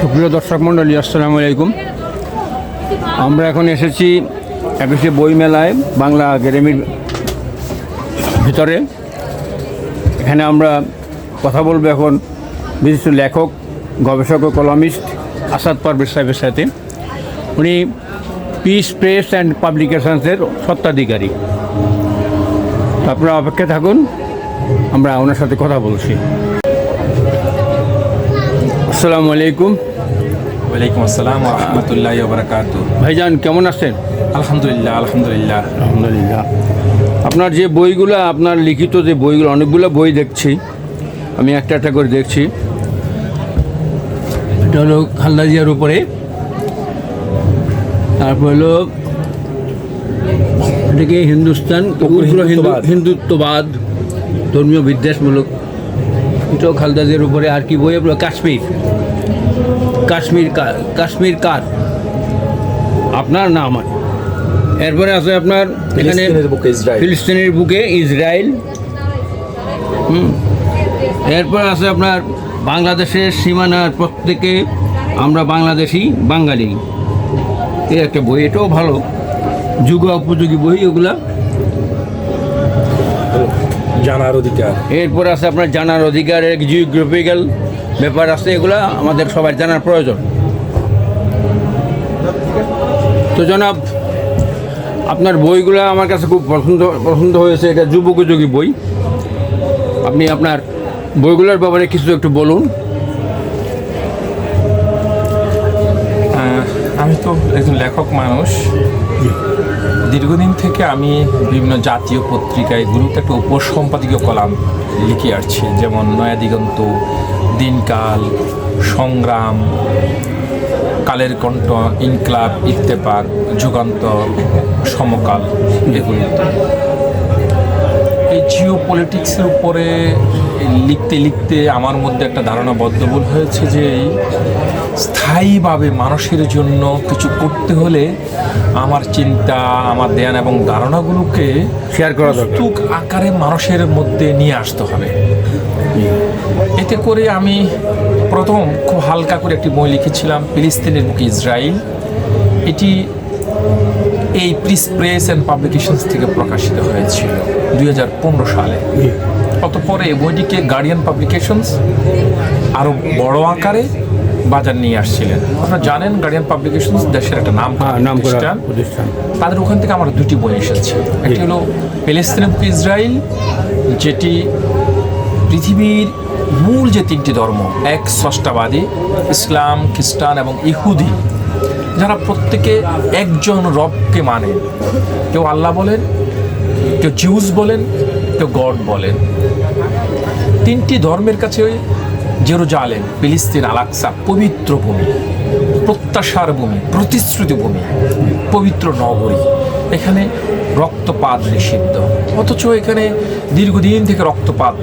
সুপ্রিয় দর্শক মণ্ডলী, আসসালামু আলাইকুম। আমরা এখন এসেছি একুশে বই মেলায় বাংলা একাডেমির ভিতরে। এখানে আমরা কথা বলব এখন বিশিষ্ট লেখক, গবেষক ও কলামিস্ট আসাদ পারভেজ সাহেবের সাথে। উনি পিস প্রেস অ্যান্ড পাবলিকেশনসের সত্ত্বাধিকারী আপনারা অপেক্ষা থাকুন আমরা ওনার সাথে কথা বলছি। আসসালামু আলাইকুম। ওয়ালাইকুম আসসালাম রহমতুল্লাহ বারকাত ভাইজান কেমন আছেন? আলহামদুলিল্লাহ আলহামদুলিল্লাহ। আলহামদুলিল্লাহ। আপনার যে বইগুলো আপনার লিখিত যে বইগুলো অনেকগুলো বই দেখছি। আমি একটা একটা করে দেখছি। এটা হলো খালদা জিয়ার উপরে। তারপর হলো এটাকে হিন্দুস্তান উগ্র হিন্দু হিন্দুত্ববাদ। ধর্মীয় বিদ্বেষমূলক এটাও খালদা জিয়ার উপরে আর কি বই কাশ্মীর কাশ্মীর কাশ্মীর কার আপনার না আমার এরপরে আছে আপনার এখানে ফিলিস্তিনের বুকে ইসরায়েল। এরপর আছে আপনার বাংলাদেশের সীমানার প্রত্যেকে আমরা বাংলাদেশি বাঙালি। এই একটা বই এটাও ভালো। যুগ উপযোগী বই ওগুলা জানার অধিকার। এরপর আছে আপনার জানার অধিকার জিওগ্রাফিক্যাল ব্যাপার আছে এগুলা আমাদের সবার জানার প্রয়োজন। তো জনাব আপনার বইগুলো আমার কাছে খুব পছন্দ পছন্দ হয়েছে এটা যুবোপযোগী বই। আপনি আপনার বইগুলোর ব্যাপারে কিছু একটু বলুন। আমি তো একজন লেখক মানুষ। দীর্ঘদিন থেকে আমি বিভিন্ন জাতীয় পত্রিকায় গুরুত্ব, একটা উপসম্পাদকীয় কলাম লিখে আসছি, যেমন নয়া দিগন্ত, দিনকাল, সংগ্রাম, কালের কণ্ঠ, ইনকলাব, ইত্তেফাক, যুগান্তর, সমকাল এগুলিতে এই জিও পলিটিক্সের উপরে লিখতে লিখতে আমার মধ্যে একটা ধারণা বদ্ধমূল হয়েছে যে স্থায়ীভাবে মানুষের জন্য কিছু করতে হলে আমার চিন্তা আমার ধ্যান এবং ধারণাগুলোকে শেয়ার করা পুস্তক আকারে মানুষের মধ্যে নিয়ে আসতে হবে। এতে করে আমি প্রথম খুব হালকা করে একটি বই লিখেছিলাম ফিলিস্তিনের বুকে ইসরায়েল। এটি এই প্রিস প্রেস অ্যান্ড পাবলিকেশনস থেকে প্রকাশিত হয়েছিল দু হাজার পনেরো সালে। অতঃপর বইটিকে গার্ডিয়ান পাবলিকেশনস আরও বড় আকারে বাজার নিয়ে আসছিলেন? আপনারা জানেন গার্ডিয়ান পাবলিকেশনস দেশের একটা নাম হ্যাঁ নাম প্রতিষ্ঠান। তাদের ওখান থেকে আমার দুটি বই এসেছে। একটি হলো প্যালেস্তিনের বুকে ইসরায়েল যেটি পৃথিবীর মূল যে তিনটি ধর্ম এক ষষ্ঠাবাদী ইসলাম খ্রিস্টান এবং ইহুদি যারা প্রত্যেকে একজন রবকে মানে। কেউ আল্লাহ বলেন কেউ জিউস বলেন কেউ গড বলেন। তিনটি ধর্মের কাছে জেরুজালেম, ফিলিস্তিন আলাক্সা পবিত্র ভূমি, প্রত্যাশার ভূমি, প্রতিশ্রুতি ভূমি, পবিত্র নগরী। এখানে রক্তপাত নিষিদ্ধ। অথচ এখানে দীর্ঘদিন থেকে রক্তপাত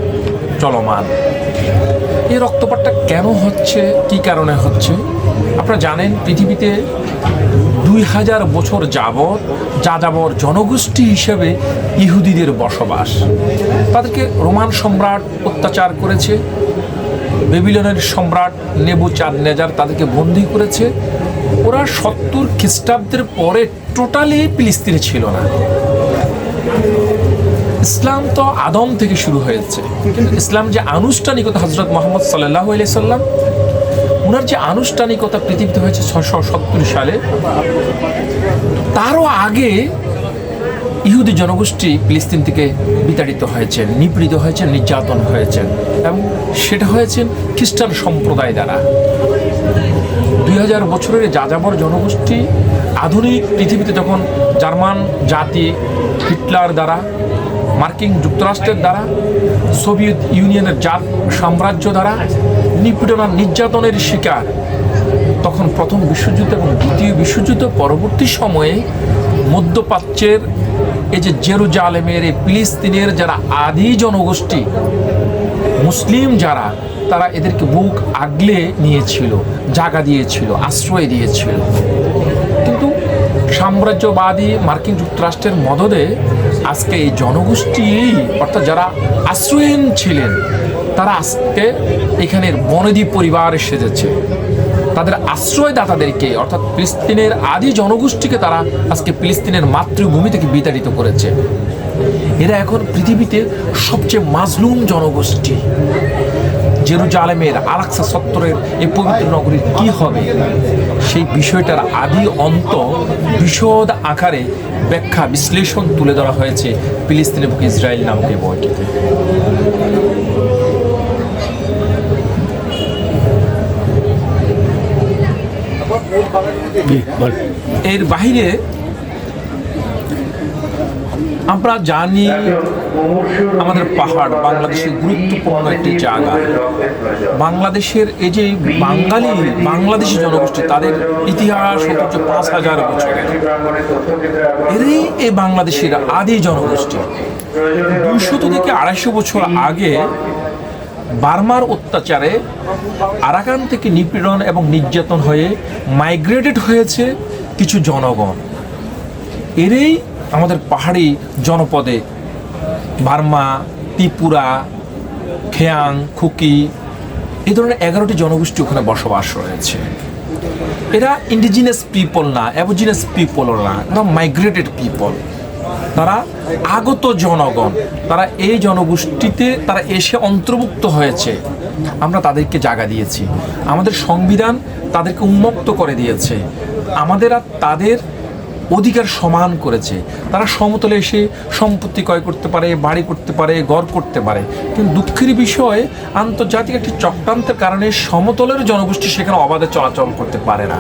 চলমান। এই রক্তপাতটা কেন হচ্ছে, কি কারণে হচ্ছে? আপনারা জানেন, পৃথিবীতে দুই হাজার বছর যাবৎ যাযাবর জনগোষ্ঠী হিসেবে ইহুদিদের বসবাস। তাদেরকে রোমান সম্রাট অত্যাচার করেছে, বেবিলনের সম্রাট নেবু চাঁদ নেজার তাদেরকে বন্দি করেছে। ওরা সত্তর খ্রিস্টাব্দের পরে টোটালি ফিলিস্তিনে ছিল না। ইসলাম তো আদম থেকে শুরু হয়েছে। কিন্তু ইসলাম যে আনুষ্ঠানিকতা হজরত মোহাম্মদ সাল্লাহ আলিয়া সাল্লাম ওনার যে আনুষ্ঠানিকতা পৃথিবীতে হয়েছে ছশো সত্তর সালে, তারও আগে ইহুদি জনগোষ্ঠী ফিলিস্তিন থেকে বিতাড়িত হয়েছেন, নিপীড়িত হয়েছেন, নির্যাতন হয়েছেন এবং সেটা হয়েছে খ্রিস্টান সম্প্রদায় দ্বারা। দুই হাজার বছরের যাযাবর জনগোষ্ঠী আধুনিক পৃথিবীতে যখন জার্মান জাতি হিটলার দ্বারা মার্কিন যুক্তরাষ্ট্রের দ্বারা, সোভিয়েত ইউনিয়নের জাত সাম্রাজ্য দ্বারা নিপীড়ন আর নির্যাতনের শিকার। তখন প্রথম বিশ্বযুদ্ধ এবং দ্বিতীয় বিশ্বযুদ্ধ পরবর্তী সময়ে মধ্যপ্রাচ্যের এই যে জেরুজালেমের, এই ফিলিস্তিনের যারা আদি জনগোষ্ঠী, মুসলিম যারা, তারা এদেরকে বুক আগলে নিয়েছিল, জাগা দিয়েছিল, আশ্রয় দিয়েছিল। সাম্রাজ্যবাদী মার্কিন যুক্তরাষ্ট্রের মদদে আজকে এই জনগোষ্ঠী, অর্থাৎ যারা আশ্রয়হীন ছিলেন, তারা আজকে এখানের বনদীপ পরিবার সেজেছে। তাদের আশ্রয়দাতাদেরকে, অর্থাৎ ফিলিস্তিনের আদি জনগোষ্ঠীকে তারা আজকে ফিলিস্তিনের মাতৃভূমি থেকে বিতাড়িত করেছে। এরা এখন পৃথিবীতে সবচেয়ে মাজলুম জনগোষ্ঠী। জেরুজালেমের আলাক্সা সত্তরের এই পবিত্র নগরীর কি হবে? সেই বিষয়টার আদি অন্ত বিশদ আকারে ব্যাখ্যা বিশ্লেষণ তুলে ধরা হয়েছে ফিলিস্তিন এবং ইসরায়েল নামক এই বইটিতে। এর বাহিরে আমরা জানি আমাদের পাহাড় বাংলাদেশের গুরুত্বপূর্ণ একটি জায়গা। বাংলাদেশের এই যে বাঙালি, বাংলাদেশি জনগোষ্ঠী, তাদের ইতিহাস ঐতিহ্য পাঁচ হাজার বছরের এরই এই বাংলাদেশের আদি জনগোষ্ঠী। দুইশত থেকে আড়াইশো বছর আগে বার্মার অত্যাচারে আরাকান থেকে নিপীড়ন এবং নির্যাতন হয়ে মাইগ্রেটেড হয়েছে কিছু জনগণ। এরই আমাদের পাহাড়ি জনপদে। বার্মা, ত্রিপুরা, খেয়াং, খুকি, এই ধরনের এগারোটি জনগোষ্ঠী ওখানে বসবাস রয়েছে। এরা ইন্ডিজিনাস পিপল না অ্যাবোজিনাস পিপল না, এরা মাইগ্রেটেড পিপল তারা আগত জনগণ, তারা এই জনগোষ্ঠীতে তারা এসে অন্তর্ভুক্ত হয়েছে। আমরা তাদেরকে জায়গা দিয়েছি। আমাদের সংবিধান তাদেরকে উন্মুক্ত করে দিয়েছে। আমাদের আর তাদের অধিকার সমান করেছে। তারা সমতলে এসে সম্পত্তি ক্রয় করতে পারে, বাড়ি করতে পারে, ঘর করতে পারে। কিন্তু দুঃখের বিষয়, আন্তর্জাতিক একটি চক্রান্তের কারণে সমতলের জনগোষ্ঠী সেখানে অবাধে চলাচল করতে পারে না।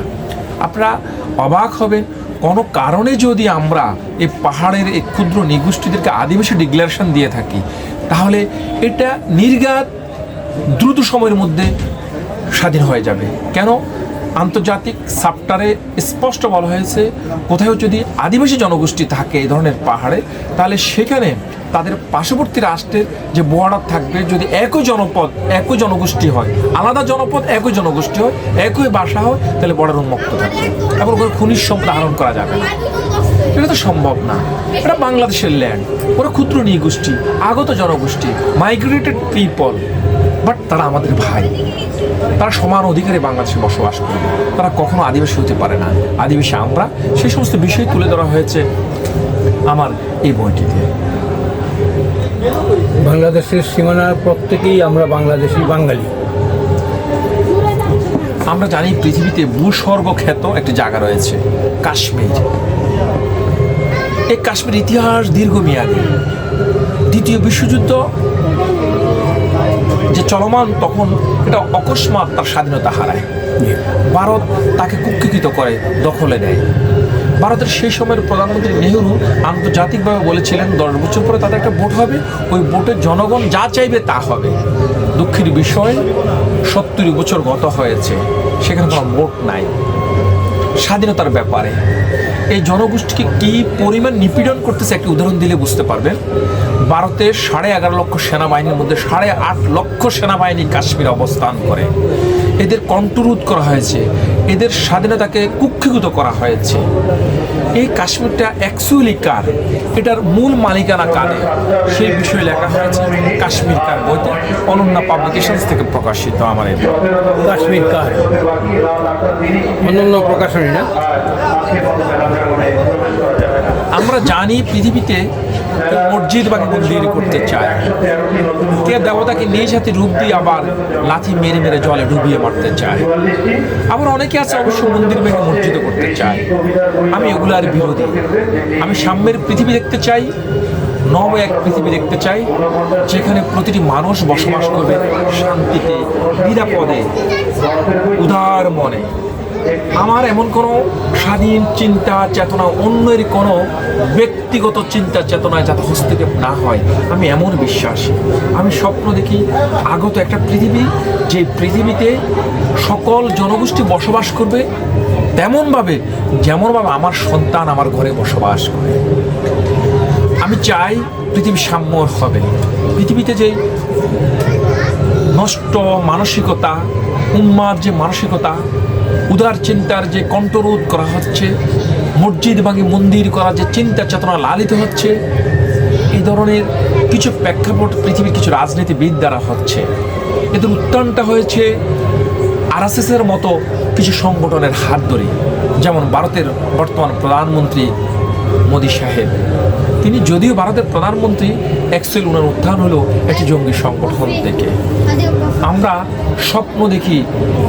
আপনারা অবাক হবেন, কোনো কারণে যদি আমরা এই পাহাড়ের এই ক্ষুদ্র নিগোষ্ঠীদেরকে আদিবাসী ডিক্লারেশন দিয়ে থাকি, তাহলে এটা নির্ঘাত দ্রুত সময়ের মধ্যে স্বাধীন হয়ে যাবে। কেন? আন্তর্জাতিক সাপ্টারে স্পষ্ট বলা হয়েছে কোথাও যদি আদিবাসী জনগোষ্ঠী থাকে এই ধরনের পাহাড়ে, তাহলে সেখানে তাদের পার্শ্ববর্তী রাষ্ট্রের যে বর্ডার থাকবে, যদি একই জনপদ, একই জনগোষ্ঠী হয়, আলাদা জনপদ, একই জনগোষ্ঠী হয়, একই বাসা হয়, তাহলে বর্ডার উন্মুক্ত থাকবে। এবং ওখানে খনিজ সম্পদ আহরণ করা যাবে না। এটা তো সম্ভব না। এটা বাংলাদেশের ল্যান্ড ওরা ক্ষুদ্র নিগোষ্ঠী, আগত জনগোষ্ঠী মাইগ্রেটেড পিপল বাট তারা আমাদের ভাই। তারা সমান অধিকারে বাংলাদেশে বসবাস করে। তারা কখনো আদিবাসী হতে পারে না। আদিবাসী আমরা। সেই সমস্ত বিষয় তুলে ধরা হয়েছে আমার এই বইটিতে। বাংলাদেশের সীমানার প্রত্যেকেই আমরা বাংলাদেশি বাঙালি। আমরা জানি পৃথিবীতে ভূস্বর্গ খ্যাত একটি জায়গা রয়েছে কাশ্মীর। এই কাশ্মীর ইতিহাস দীর্ঘমেয়াদী। দ্বিতীয় বিশ্বযুদ্ধ যে চলমান তখন এটা অকস্মাৎ তার স্বাধীনতা হারায়। ভারত তাকে কুক্ষিকৃত করে দখলে নেয়। ভারতের সেই সময়ের প্রধানমন্ত্রী নেহরু আন্তর্জাতিকভাবে বলেছিলেন দশ বছর পরে তাদের একটা ভোট হবে ওই ভোটের জনগণ যা চাইবে তা হবে। দুঃখের বিষয় সত্তর বছর গত হয়েছে সেখানে কোনো ভোট নাই। স্বাধীনতার ব্যাপারে। এই জনগোষ্ঠীকে কি পরিমাণ নিপীড়ন করতেছে একটি উদাহরণ দিলে বুঝতে পারবেন? ভারতের সাড়ে এগারো লক্ষ সেনাবাহিনীর মধ্যে সাড়ে আট লক্ষ সেনাবাহিনী কাশ্মীরে অবস্থান করে। এদের কণ্ঠরোধ করা হয়েছে। এদের স্বাধীনতাকে কুক্ষিগত করা হয়েছে। এই কাশ্মীরটা অ্যাকচুয়ালি কার? এটার মূল মালিকানা কাদের? সেই বিষয়ে লেখা হয়েছে কাশ্মীর কার বইতে। অনন্যা পাবলিকেশনস থেকে প্রকাশিত আমার এই। কাশ্মীর কার? অন্যান্য প্রকাশনী না? আমরা জানি পৃথিবীতে মসজিদ বা মন্দির করতে চায়। কে দেবতাকে নিজ হাতে রূপ দিয়ে আবার লাথি মেরে মেরে জলে ডুবিয়ে মারতে চায়। আবার অনেকে আছে অবশ্য মন্দির ভেঙে মসজিদ করতে চায়। আমি এগুলার বিরোধী। আমি সাম্যের পৃথিবী দেখতে চাই, নব এক পৃথিবী দেখতে চাই, যেখানে প্রতিটি মানুষ বসবাস করবে শান্তিতে, নিরাপদে, উদার মনে। আমার এমন কোনো স্বাধীন চিন্তা, চেতনা, অন্যের কোনো ব্যক্তিগত চিন্তা চেতনায় যাতে হস্তক্ষেপ না হয়, আমি এমন বিশ্বাসী। আমি স্বপ্ন দেখি আগত একটা পৃথিবী, যে পৃথিবীতে সকল জনগোষ্ঠী বসবাস করবে তেমনভাবে যেমনভাবে আমার সন্তান আমার ঘরে বসবাস করে। আমি চাই পৃথিবী সাম্যর হবে। পৃথিবীতে যে নষ্ট মানসিকতা উম্মার যে মানসিকতা উদার চিন্তার যে কণ্ঠরোধ করা হচ্ছে, মসজিদ ভাঙে মন্দির করা যে চিন্তা চেতনা লালিত হচ্ছে, এই ধরনের কিছু প্রেক্ষাপট পৃথিবীর কিছু রাজনীতিবিদ দ্বারা হচ্ছে। এদের উত্থানটা হয়েছে আর আরএসএসের মতো কিছু সংগঠনের হাত ধরে যেমন ভারতের বর্তমান প্রধানমন্ত্রী মোদী সাহেব। তিনি যদিও ভারতের প্রধানমন্ত্রী অ্যাকচুয়াল উনার উত্থান হলো একটি জঙ্গি সংগঠন থেকে। আমরা স্বপ্ন দেখি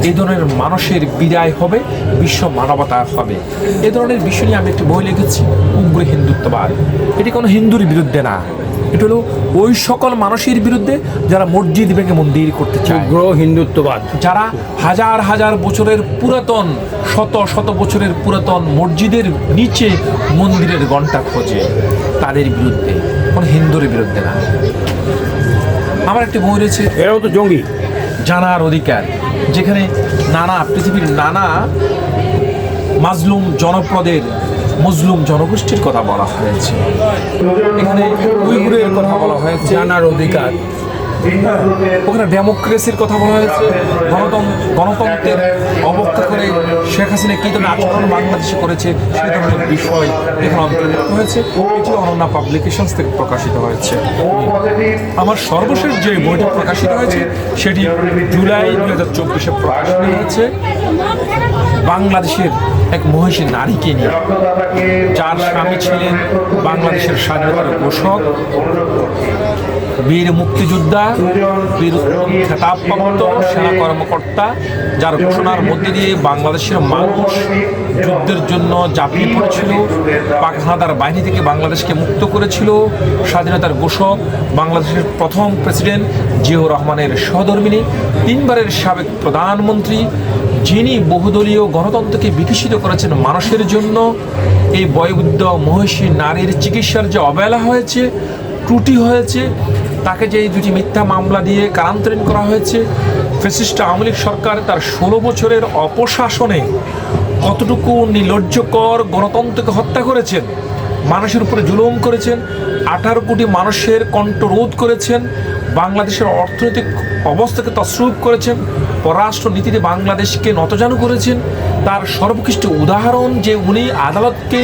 এ ধরনের মানুষের বিদায় হবে, বিশ্ব মানবতা হবে। এ ধরনের বিষয় নিয়ে আমি একটি বই লিখেছি, উগ্র হিন্দুত্ববাদ। এটি কোনো হিন্দুর বিরুদ্ধে না। এটা হলো ওই সকল মানুষের বিরুদ্ধে যারা মসজিদ ভেঙে মন্দির করতে চায়। উগ্র হিন্দুত্ববাদ। যারা হাজার হাজার বছরের পুরাতন শত শত বছরের পুরাতন মসজিদের নিচে মন্দিরের ঘণ্টা খোঁজে তাদের বিরুদ্ধে কোনো হিন্দুর বিরুদ্ধে না। আমার একটি বই রয়েছে। এরাও তো জঙ্গি। জানার অধিকার। যেখানে নানা পৃথিবীর নানা মাজলুম জনপদের মুসলুম জনগোষ্ঠীর কথা বলা হয়েছে। এখানে উইগুরের কথা বলা হয়েছে জানার অধিকার। ওখানে ডেমোক্রেসির কথা বলা হয়েছে গণতন্ত্র গণতন্ত্রের অবজ্ঞা করে শেখ হাসিনা কী ধরনের আচরণ বাংলাদেশে করেছে সেই ধরনের বিষয় এখানে অন্তর্ভুক্ত হয়েছে। এটি অনন্যা পাবলিকেশনস থেকে প্রকাশিত হয়েছে। আমার সর্বশেষ যে বইটি প্রকাশিত হয়েছে, সেটি জুলাই দু হাজার চব্বিশে প্রকাশিত হয়েছে। বাংলাদেশের এক মহিষী নারীকে নিয়ে। যার স্বামী ছিলেন বাংলাদেশের স্বাধীনতার ঘোষক, বীর মুক্তিযোদ্ধা, বীর খেতাবপ্রাপ্ত সেনা কর্মকর্তা, যার ঘোষণার মধ্যে দিয়ে বাংলাদেশের মানুষ যুদ্ধের জন্য ঝাঁপিয়ে পড়েছিল পাক হানাদার বাহিনী থেকে বাংলাদেশকে মুক্ত করেছিল। স্বাধীনতার ঘোষক, বাংলাদেশের প্রথম প্রেসিডেন্ট জিয়াউর রহমানের সহধর্মিনী, তিনবারের সাবেক প্রধানমন্ত্রী যিনি বহুদলীয় গণতন্ত্রকে বিকশিত করেছেন মানুষের জন্য, এই বয়োবৃদ্ধ মহিষী নারীর চিকিৎসার যে অবহেলা হয়েছে, ত্রুটি হয়েছে, তাকে যে এই দুটি মিথ্যা মামলা দিয়ে কারান্তরীণ করা হয়েছে ফেসিস্ট আওয়ামী লীগ সরকার তার ষোলো বছরের অপশাসনে কতটুকু নির্লজ্জকর গণতন্ত্রকে হত্যা করেছেন মানুষের উপরে জুলুম করেছেন, আঠারো কোটি মানুষের কণ্ঠ রোধ করেছেন, বাংলাদেশের অর্থনৈতিক অবস্থাকে তসরূপ করেছেন পররাষ্ট্র নীতিতে বাংলাদেশকে নতজানু করেছেন। তার সর্বকৃষ্ট উদাহরণ যে উনি আদালতকে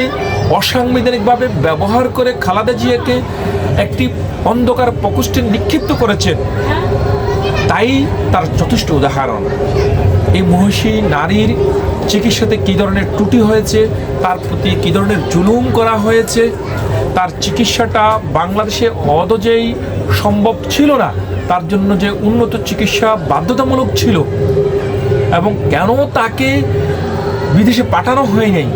অসাংবিধানিকভাবে ব্যবহার করে খালাদা জিয়াকে একটি অন্ধকার প্রকোষ্ঠে নিক্ষিপ্ত করেছেন, তাই তার যথেষ্ট উদাহরণ। এই মহিষী নারীর চিকিৎসাতে কী ধরনের ত্রুটি হয়েছে, তার প্রতি কী ধরনের জুলুম করা হয়েছে, তার চিকিৎসাটা বাংলাদেশে অদজেই সম্ভব ছিল না, তার জন্য যে উন্নত চিকিৎসা বাধ্যতামূলক ছিল, এবং কেন তাকে বিদেশে পাঠানো হয় নাই?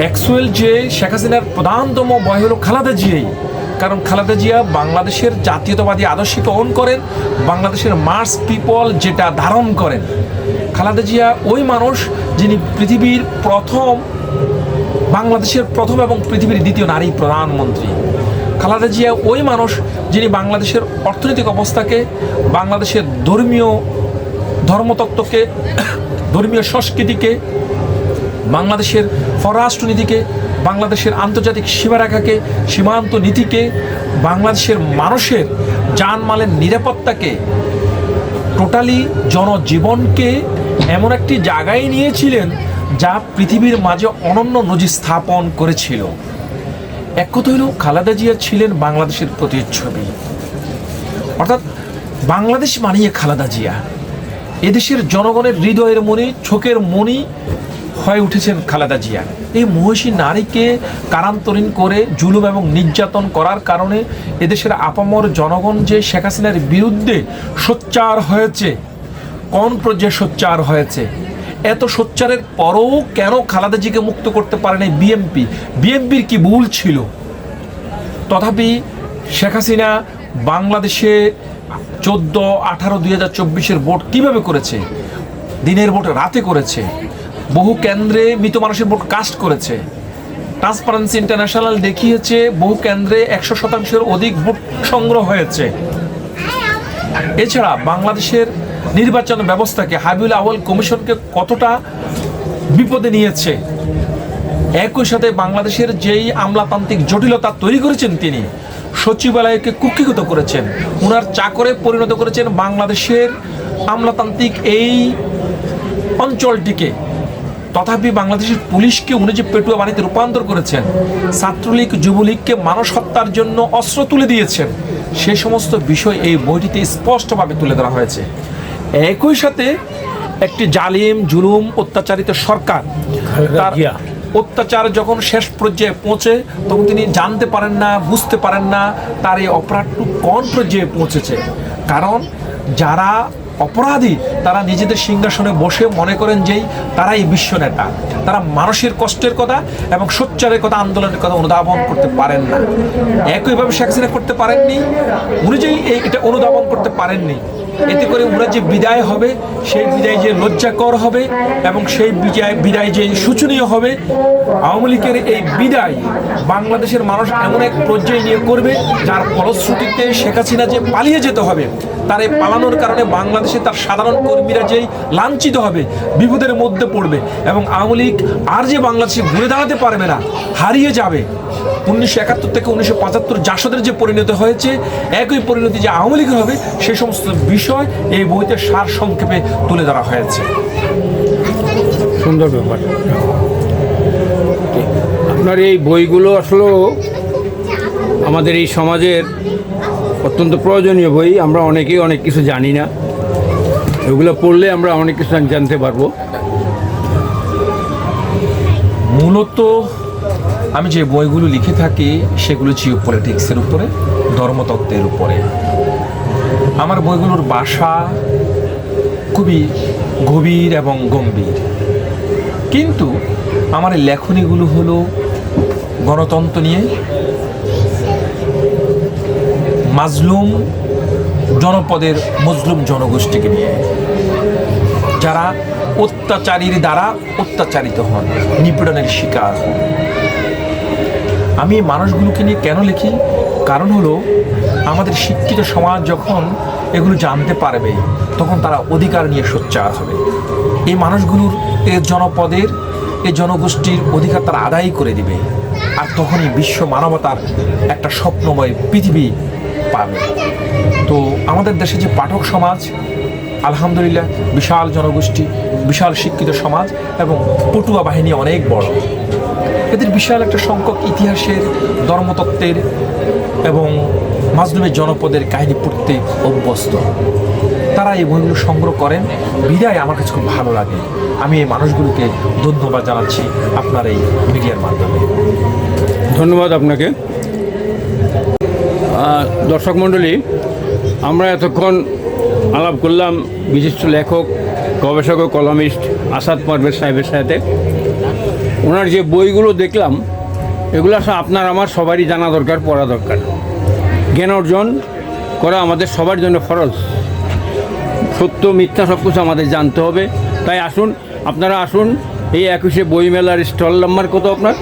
অ্যাকচুয়াল যে শেখ হাসিনার প্রধানতম বয় হলো খালাদা জিয়াই। কারণ খালেদা জিয়া বাংলাদেশের জাতীয়তাবাদী আদর্শকে অন করেন, বাংলাদেশের মার্স পিপল যেটা ধারণ করেন। খালেদা জিয়া ওই মানুষ যিনি পৃথিবীর প্রথম, বাংলাদেশের প্রথম এবং পৃথিবীর দ্বিতীয় নারী প্রধানমন্ত্রী। খালেদা জিয়া ওই মানুষ যিনি বাংলাদেশের অর্থনৈতিক অবস্থাকে, বাংলাদেশের ধর্মীয় ধর্মতত্ত্বকে, ধর্মীয় সংস্কৃতিকে, বাংলাদেশের পররাষ্ট্রনীতিকে, বাংলাদেশের আন্তর্জাতিক সীমারেখাকে, সীমান্ত নীতিকে, বাংলাদেশের মানুষের জানমালের নিরাপত্তাকে, টোটালি জনজীবনকে এমন একটি জায়গায় নিয়েছিলেন যা পৃথিবীর মাঝে অনন্য নজির স্থাপন করেছিল। এক কথা হলো, খালেদা জিয়া ছিলেন বাংলাদেশের প্রতিচ্ছবি। অর্থাৎ বাংলাদেশ মানিয়ে খালেদা জিয়া। এদেশের জনগণের হৃদয়ের মণি চোখের মণি হয়ে উঠেছেন খালেদা জিয়া। এই মহিষী নারীকে কারান্তরীণ করে জুলুম এবং নির্যাতন করার কারণে এদেশের আপামর জনগণ যে শেখ হাসিনার বিরুদ্ধে সোচ্চার হয়েছে কোন পর্যায়ে সোচ্চার হয়েছে? এত সোচ্চারের পরও কেন খালেদাজিকে মুক্ত করতে পারেনি বিএমপি? বিএমপির কি ভুল ছিল? তথাপি শেখ হাসিনা বাংলাদেশে চোদ্দ, আঠারো, দুই হাজার চব্বিশের ভোট কীভাবে করেছে? দিনের ভোট রাতে করেছে? বহু কেন্দ্রে মৃত মানুষের ভোট কাস্ট করেছে? ট্রান্সপারেন্সি ইন্টারন্যাশনাল দেখিয়েছে বহু কেন্দ্রে একশো শতাংশের অধিক ভোট সংগ্রহ হয়েছে। এছাড়া বাংলাদেশের নির্বাচন ব্যবস্থাকে হাবিবুল আওয়াল কমিশনকে কতটা বিপদে নিয়েছে? একই সাথে বাংলাদেশের যেই আমলাতান্ত্রিক জটিলতা তৈরি করেছেন তিনি, সচিবালয়কে কুক্ষিগত করেছেন ওনার চাকরে পরিণত করেছেন বাংলাদেশের আমলাতান্ত্রিক এই অঞ্চলটিকে। তথাপি বাংলাদেশের পুলিশকে উনি যে পেটুয়া বাণীতে রূপান্তর করেছেন, ছাত্রলীগ, যুবলীগকে মানুষ হত্যার জন্য অস্ত্র তুলে দিয়েছেন, সে সমস্ত বিষয় এই বইটিতে স্পষ্টভাবে তুলে ধরা হয়েছে। একই সাথে একটি জালিম জুলুম অত্যাচারিত সরকার তার অত্যাচার যখন শেষ পর্যায়ে পৌঁছে তখন তিনি জানতে পারেন না বুঝতে পারেন না তার এই অপরাধটু কোন পর্যায়ে পৌঁছেছে। কারণ যারা অপরাধী তারা নিজেদের সিংহাসনে বসে মনে করেন যেই তারা এই বিশ্ব নেতা। তারা মানুষের কষ্টের কথা এবং সোচ্চারের কথা আন্দোলনের কথা অনুধাবন করতে পারেন না। একইভাবে শেখ হাসিনা করতে পারেননি উনি যেই এটা অনুধাবন করতে পারেননি। এতে করে ওরা যে বিদায় হবে, সেই বিদায় যে লজ্জাকর হবে এবং সেই বিজয় বিদায় যে শোচনীয় হবে, আওয়ামী লীগের এই বিদায় বাংলাদেশের মানুষ এমন এক পর্যায়ে নিয়ে করবে, যার ফলশ্রুতিতে শেখ হাসিনা যে পালিয়ে যেতে হবে, তার এই পালানোর কারণে বাংলাদেশে তার সাধারণ কর্মীরা যেই লাঞ্ছিত হবে, বিপদের মধ্যে পড়বে এবং আওয়ামী লীগ আর যে বাংলাদেশে ঘুরে দাঁড়াতে পারবে না, হারিয়ে যাবে। উনিশশো একাত্তর থেকে উনিশশো পঁচাত্তর জাসদের যে পরিণতি হয়েছে একই পরিণতি যে আওয়ামী লীগের হবে সেই সমস্ত বিষয় এই বইতে সার সংক্ষেপে তুলে ধরা হয়েছে। সুন্দর ব্যাপার। আপনার এই বইগুলো আসলে আমাদের এই সমাজের অত্যন্ত প্রয়োজনীয় বই আমরা অনেকেই অনেক কিছু জানি না। এগুলো পড়লে আমরা অনেক কিছু জানতে পারব। মূলত আমি যে বইগুলো লিখে থাকি, সেগুলো জিও পলিটিক্সের উপরে, ধর্মতত্ত্বের উপরে। আমার বইগুলোর বাসা খুবই গভীর এবং গম্ভীর। কিন্তু আমার লেখনীগুলো হলো গণতন্ত্র নিয়ে, মাজলুম জনপদের মজলুম জনগোষ্ঠীকে নিয়ে, যারা অত্যাচারীর দ্বারা অত্যাচারিত হন, নিপীড়নের শিকার হন। আমি এই মানুষগুলোকে নিয়ে কেন লিখি? কারণ হলো, আমাদের শিক্ষিত সমাজ যখন এগুলো জানতে পারবে, তখন তারা অধিকার নিয়ে সোচ্চার হবে। এই মানুষগুলোর, এ জনপদের এই জনগোষ্ঠীর অধিকার তারা আদায় করে দিবে। আর তখনই বিশ্ব মানবতার একটা স্বপ্নময় পৃথিবী পাবে। তো আমাদের দেশে যে পাঠক সমাজ, আলহামদুলিল্লাহ, বিশাল জনগোষ্ঠী, বিশাল শিক্ষিত সমাজ এবং পটুয়া বাহিনী অনেক বড়। এদের বিশাল একটা সংখ্যক ইতিহাসের ধর্মতত্ত্বের এবং মাজলুমের জনপদের কাহিনী পড়তে অভ্যস্ত। তারা এই বইগুলো সংগ্রহ করেন। বিদায় আমার কাছে খুব ভালো লাগে। আমি এই মানুষগুলোকে ধন্যবাদ জানাচ্ছি আপনার এই মিডিয়ার মাধ্যমে। ধন্যবাদ আপনাকে। দর্শক মণ্ডলী, আমরা এতক্ষণ আলাপ করলাম বিশিষ্ট লেখক, গবেষক ও কলমিস্ট আসাদ পারভেজ সাহেবের সাথে। ওনার যে বইগুলো দেখলাম এগুলো আসলে আপনার আমার সবারই জানা দরকার পড়া দরকার। জ্ঞান অর্জন করা আমাদের সবার জন্য ফরজ। সত্য মিথ্যা সব কিছু আমাদের জানতে হবে। তাই আসুন আপনারা আসুন এই একুশে বইমেলার স্টল নাম্বার কত আপনার?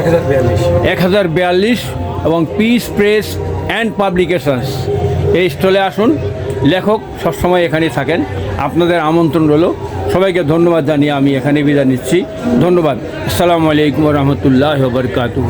এক হাজার বিয়াল্লিশ। এক হাজার বিয়াল্লিশ এবং পিস প্রেস অ্যান্ড পাবলিকেশনস এই স্টলে আসুন। লেখক সবসময় এখানেই থাকেন। আপনাদের আমন্ত্রণ রইল। সবাইকে ধন্যবাদ জানিয়ে আমি এখানে বিদায় নিচ্ছি। ধন্যবাদ। আসসালামু আলাইকুম রহমতুল্লাহ বরকাতু